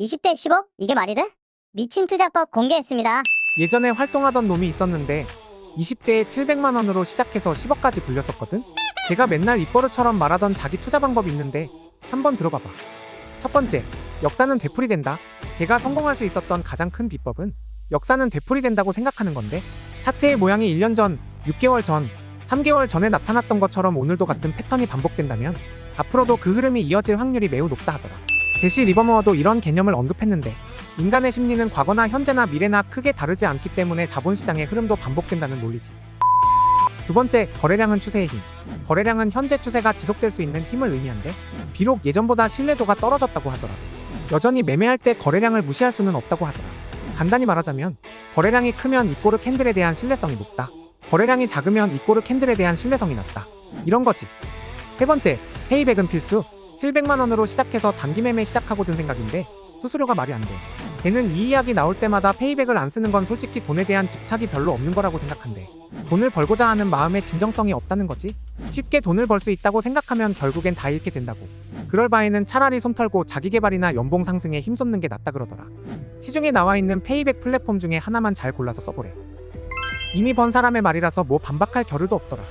20대 10억? 이게 말이 돼? 미친 투자법 공개했습니다. 예전에 활동하던 놈이 있었는데 20대에 700만 원으로 시작해서 10억까지 불렸었거든. 제가 맨날 입버릇처럼 말하던 자기 투자 방법이 있는데 한번 들어봐봐. 첫 번째, 역사는 되풀이 된다. 걔가 성공할 수 있었던 가장 큰 비법은 역사는 되풀이 된다고 생각하는 건데 차트의 모양이 1년 전, 6개월 전, 3개월 전에 나타났던 것처럼 오늘도 같은 패턴이 반복된다면 앞으로도 그 흐름이 이어질 확률이 매우 높다 하더라. 제시 리버머어도 이런 개념을 언급했는데 인간의 심리는 과거나 현재나 미래나 크게 다르지 않기 때문에 자본시장의 흐름도 반복된다는 논리지. 두 번째, 거래량은 추세의 힘. 거래량은 현재 추세가 지속될 수 있는 힘을 의미한데, 비록 예전보다 신뢰도가 떨어졌다고 하더라도, 여전히 매매할 때 거래량을 무시할 수는 없다고 하더라. 간단히 말하자면, 거래량이 크면 이꼬르 캔들에 대한 신뢰성이 높다. 거래량이 작으면 이꼬르 캔들에 대한 신뢰성이 낮다. 이런 거지. 세 번째, 페이백은 필수. 700만 원으로 시작해서 단기 매매 시작하고 든 생각인데, 수수료가 말이 안 돼. 걔는 이 이야기 나올 때마다 페이백을 안 쓰는 건 솔직히 돈에 대한 집착이 별로 없는 거라고 생각한대. 돈을 벌고자 하는 마음에 진정성이 없다는 거지. 쉽게 돈을 벌 수 있다고 생각하면 결국엔 다 잃게 된다고. 그럴 바에는 차라리 손 털고 자기 개발이나 연봉 상승에 힘쏟는 게 낫다 그러더라. 시중에 나와 있는 페이백 플랫폼 중에 하나만 잘 골라서 써보래. 이미 번 사람의 말이라서 뭐 반박할 겨를도 없더라.